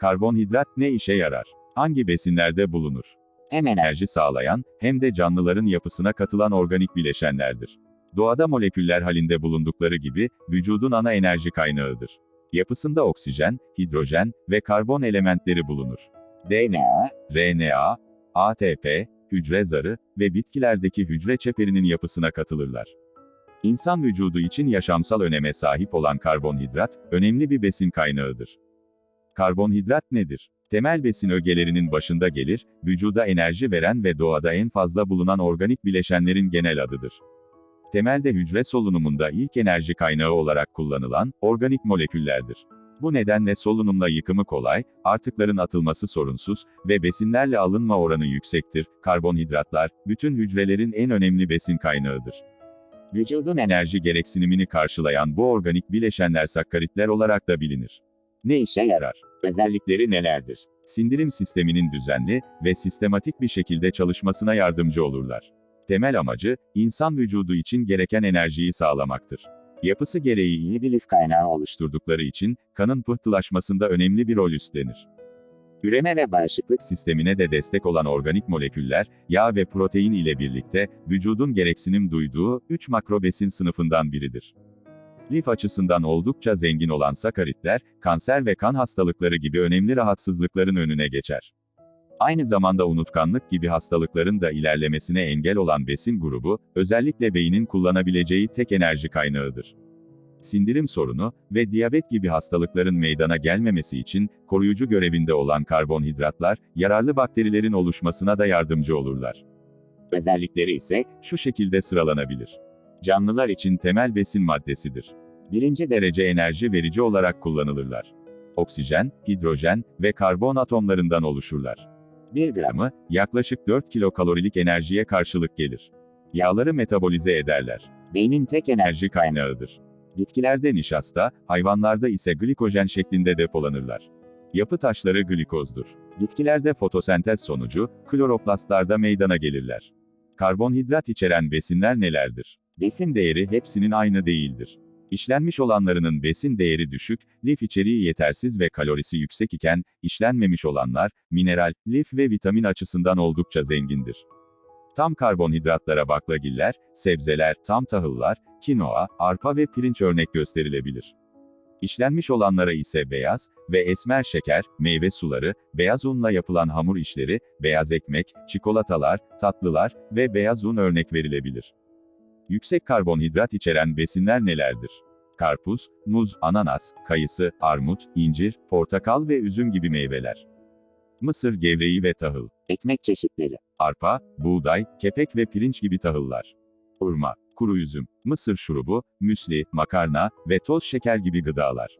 Karbonhidrat ne işe yarar? Hangi besinlerde bulunur? Hem enerji sağlayan, hem de canlıların yapısına katılan organik bileşenlerdir. Doğada moleküller halinde bulundukları gibi, vücudun ana enerji kaynağıdır. Yapısında oksijen, hidrojen ve karbon elementleri bulunur. DNA, RNA, ATP, hücre zarı ve bitkilerdeki hücre çeperinin yapısına katılırlar. İnsan vücudu için yaşamsal öneme sahip olan karbonhidrat, önemli bir besin kaynağıdır. Karbonhidrat nedir? Temel besin ögelerinin başında gelir, vücuda enerji veren ve doğada en fazla bulunan organik bileşenlerin genel adıdır. Temelde hücre solunumunda ilk enerji kaynağı olarak kullanılan, organik moleküllerdir. Bu nedenle solunumla yıkımı kolay, artıkların atılması sorunsuz ve besinlerle alınma oranı yüksektir. Karbonhidratlar, bütün hücrelerin en önemli besin kaynağıdır. Vücudun enerji gereksinimini karşılayan bu organik bileşenler sakkaritler olarak da bilinir. Ne işe yarar? Özellikleri nelerdir? Sindirim sisteminin düzenli ve sistematik bir şekilde çalışmasına yardımcı olurlar. Temel amacı, insan vücudu için gereken enerjiyi sağlamaktır. Yapısı gereği iyi bir lif kaynağı oluşturdukları için, kanın pıhtılaşmasında önemli bir rol üstlenir. Üreme ve bağışıklık sistemine de destek olan organik moleküller, yağ ve protein ile birlikte, vücudun gereksinim duyduğu, 3 makrobesin sınıfından biridir. Lif açısından oldukça zengin olan sakaritler, kanser ve kan hastalıkları gibi önemli rahatsızlıkların önüne geçer. Aynı zamanda unutkanlık gibi hastalıkların da ilerlemesine engel olan besin grubu, özellikle beynin kullanabileceği tek enerji kaynağıdır. Sindirim sorunu ve diyabet gibi hastalıkların meydana gelmemesi için koruyucu görevinde olan karbonhidratlar, yararlı bakterilerin oluşmasına da yardımcı olurlar. Özellikleri ise şu şekilde sıralanabilir. Canlılar için temel besin maddesidir. Birinci derece enerji verici olarak kullanılırlar. Oksijen, hidrojen ve karbon atomlarından oluşurlar. 1 gramı, yaklaşık 4 kilokalorilik enerjiye karşılık gelir. Yağları metabolize ederler. Beynin tek enerji kaynağıdır. Bitkilerde nişasta, hayvanlarda ise glikojen şeklinde depolanırlar. Yapı taşları glikozdur. Bitkilerde fotosentez sonucu, kloroplastlarda meydana gelirler. Karbonhidrat içeren besinler nelerdir? Besin değeri hepsinin aynı değildir. İşlenmiş olanlarının besin değeri düşük, lif içeriği yetersiz ve kalorisi yüksek iken, işlenmemiş olanlar, mineral, lif ve vitamin açısından oldukça zengindir. Tam karbonhidratlara baklagiller, sebzeler, tam tahıllar, kinoa, arpa ve pirinç örnek gösterilebilir. İşlenmiş olanlara ise beyaz ve esmer şeker, meyve suları, beyaz unla yapılan hamur işleri, beyaz ekmek, çikolatalar, tatlılar ve beyaz un örnek verilebilir. Yüksek karbonhidrat içeren besinler nelerdir? Karpuz, muz, ananas, kayısı, armut, incir, portakal ve üzüm gibi meyveler. Mısır gevreği ve tahıl. Ekmek çeşitleri. Arpa, buğday, kepek ve pirinç gibi tahıllar. Hurma, kuru üzüm, mısır şurubu, müsli, makarna ve toz şeker gibi gıdalar.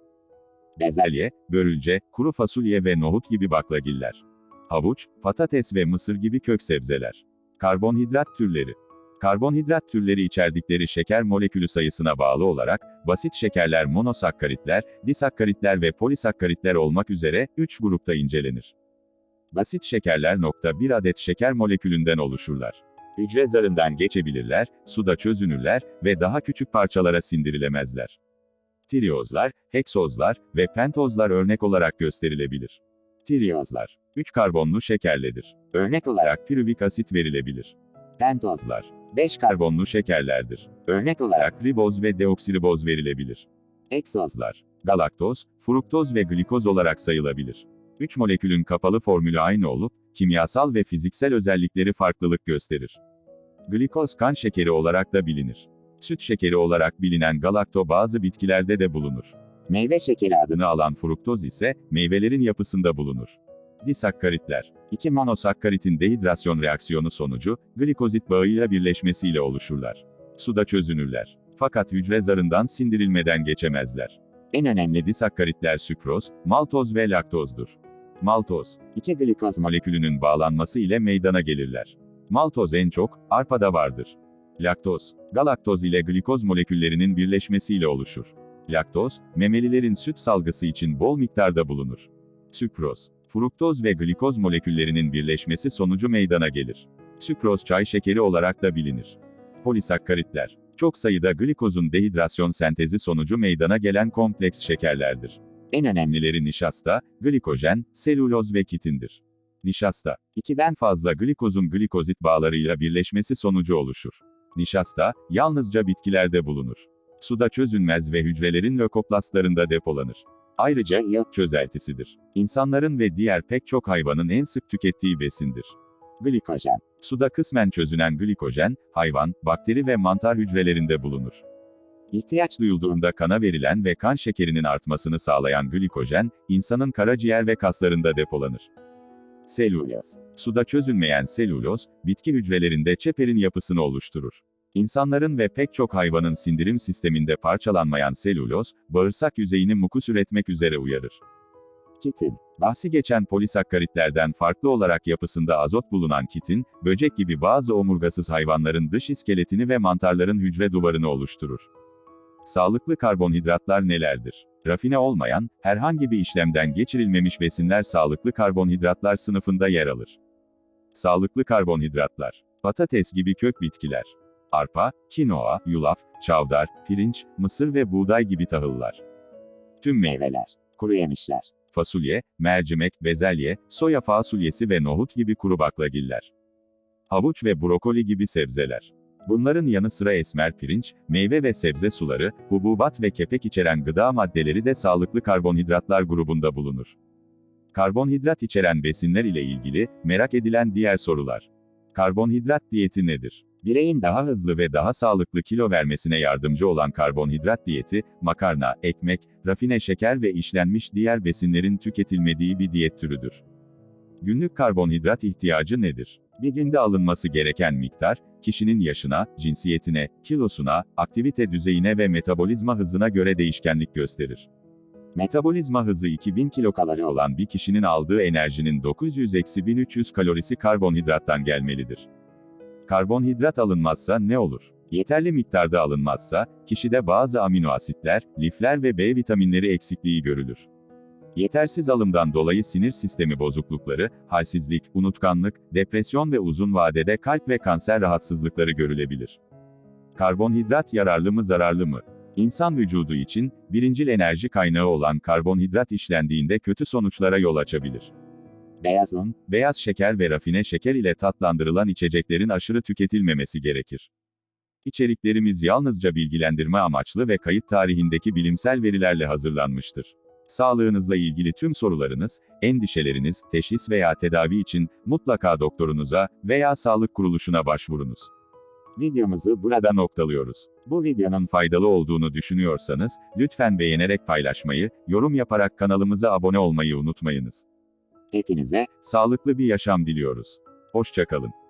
Bezelye, börülce, kuru fasulye ve nohut gibi baklagiller. Havuç, patates ve mısır gibi kök sebzeler. Karbonhidrat türleri. Karbonhidrat türleri içerdikleri şeker molekülü sayısına bağlı olarak, basit şekerler monosakkaritler, disakkaritler ve polisakkaritler olmak üzere, 3 grupta incelenir. Basit şekerler nokta bir adet şeker molekülünden oluşurlar. Hücre zarından geçebilirler, suda çözünürler ve daha küçük parçalara sindirilemezler. Triozlar, heksozlar ve pentozlar örnek olarak gösterilebilir. Triozlar, 3 karbonlu şekerledir. Örnek olarak piruvik asit verilebilir. Pentozlar, 5 karbonlu şekerlerdir. Örnek olarak riboz ve deoksiriboz verilebilir. Heksozlar, galaktoz, fruktoz ve glikoz olarak sayılabilir. 3 molekülün kapalı formülü aynı olup, kimyasal ve fiziksel özellikleri farklılık gösterir. Glikoz kan şekeri olarak da bilinir. Süt şekeri olarak bilinen galakto bazı bitkilerde de bulunur. Meyve şekeri Adını alan fruktoz ise, meyvelerin yapısında bulunur. Disakkaritler. İki monosakkaritin dehidrasyon reaksiyonu sonucu, glikozit bağıyla birleşmesiyle oluşurlar. Suda çözünürler. Fakat hücre zarından sindirilmeden geçemezler. En önemli disakkaritler sükroz, maltoz ve laktozdur. Maltoz, 2 glikoz molekülü. molekülünün bağlanması ile meydana gelirler. Maltoz en çok, arpada vardır. Laktoz, galaktoz ile glikoz moleküllerinin birleşmesiyle oluşur. Laktoz, memelilerin süt salgısı için bol miktarda bulunur. Sükroz, fruktoz ve glikoz moleküllerinin birleşmesi sonucu meydana gelir. Sükroz çay şekeri olarak da bilinir. Polisakkaritler, çok sayıda glikozun dehidrasyon sentezi sonucu meydana gelen kompleks şekerlerdir. En önemli Önemlileri nişasta, glikojen, selüloz ve kitindir. Nişasta, ikiden fazla glikozun glikozit bağlarıyla birleşmesi sonucu oluşur. Nişasta, yalnızca bitkilerde bulunur. Suda çözünmez ve hücrelerin lökoplastlarında depolanır. Ayrıca yağ çözeltisidir. İnsanların ve diğer pek çok hayvanın en sık tükettiği besindir. glikojen, Suda kısmen çözünen glikojen, hayvan, bakteri ve mantar hücrelerinde bulunur. ihtiyaç Duyulduğunda kana verilen ve kan şekerinin artmasını sağlayan glikojen, insanın karaciğer ve kaslarında depolanır. Selüloz. Suda çözünmeyen selüloz, bitki hücrelerinde çeperin yapısını oluşturur. İnsanların ve pek çok hayvanın sindirim sisteminde parçalanmayan selüloz, bağırsak yüzeyini mukus üretmek üzere uyarır. kitin, Bahsi geçen polisakkaritlerden farklı olarak yapısında azot bulunan kitin, böcek gibi bazı omurgasız hayvanların dış iskeletini ve mantarların hücre duvarını oluşturur. Sağlıklı karbonhidratlar nelerdir? Rafine olmayan, herhangi bir işlemden geçirilmemiş besinler sağlıklı karbonhidratlar sınıfında yer alır. Sağlıklı karbonhidratlar. Patates gibi kök bitkiler. Arpa, kinoa, yulaf, çavdar, pirinç, mısır ve buğday gibi tahıllar. Tüm meyve meyveler, kuru yemişler, fasulye, mercimek, bezelye, soya fasulyesi ve nohut gibi kuru baklagiller. Havuç ve brokoli gibi sebzeler. Bunların yanı sıra esmer pirinç, meyve ve sebze suları, hububat ve kepek içeren gıda maddeleri de sağlıklı karbonhidratlar grubunda bulunur. Karbonhidrat içeren besinler ile ilgili merak edilen diğer sorular. Karbonhidrat diyeti nedir? Bireyin daha hızlı ve daha sağlıklı kilo vermesine yardımcı olan karbonhidrat diyeti, makarna, ekmek, rafine şeker ve işlenmiş diğer besinlerin tüketilmediği bir diyet türüdür. Günlük karbonhidrat ihtiyacı nedir? Bir günde alınması gereken miktar, kişinin yaşına, cinsiyetine, kilosuna, aktivite düzeyine ve metabolizma hızına göre değişkenlik gösterir. Metabolizma hızı 2000 kilokalori olan bir kişinin aldığı enerjinin 900-1300 kalorisi karbonhidrattan gelmelidir. Karbonhidrat alınmazsa ne olur? Yeterli miktarda alınmazsa, kişide bazı amino asitler, lifler ve B vitaminleri eksikliği görülür. Yetersiz alımdan dolayı sinir sistemi bozuklukları, halsizlik, unutkanlık, depresyon ve uzun vadede kalp ve kanser rahatsızlıkları görülebilir. Karbonhidrat yararlı mı zararlı mı? İnsan vücudu için, birincil enerji kaynağı olan karbonhidrat işlendiğinde kötü sonuçlara yol açabilir. Beyaz un, Beyaz şeker ve rafine şeker ile tatlandırılan içeceklerin aşırı tüketilmemesi gerekir. İçeriklerimiz yalnızca bilgilendirme amaçlı ve kayıt tarihindeki bilimsel verilerle hazırlanmıştır. Sağlığınızla ilgili tüm sorularınız, endişeleriniz, teşhis veya tedavi için mutlaka doktorunuza veya sağlık kuruluşuna başvurunuz. videomuzu burada Burada noktalıyoruz. bu videonun Faydalı olduğunu düşünüyorsanız, lütfen beğenerek paylaşmayı, yorum yaparak kanalımıza abone olmayı unutmayınız. Hepinize Sağlıklı bir yaşam diliyoruz. Hoşçakalın.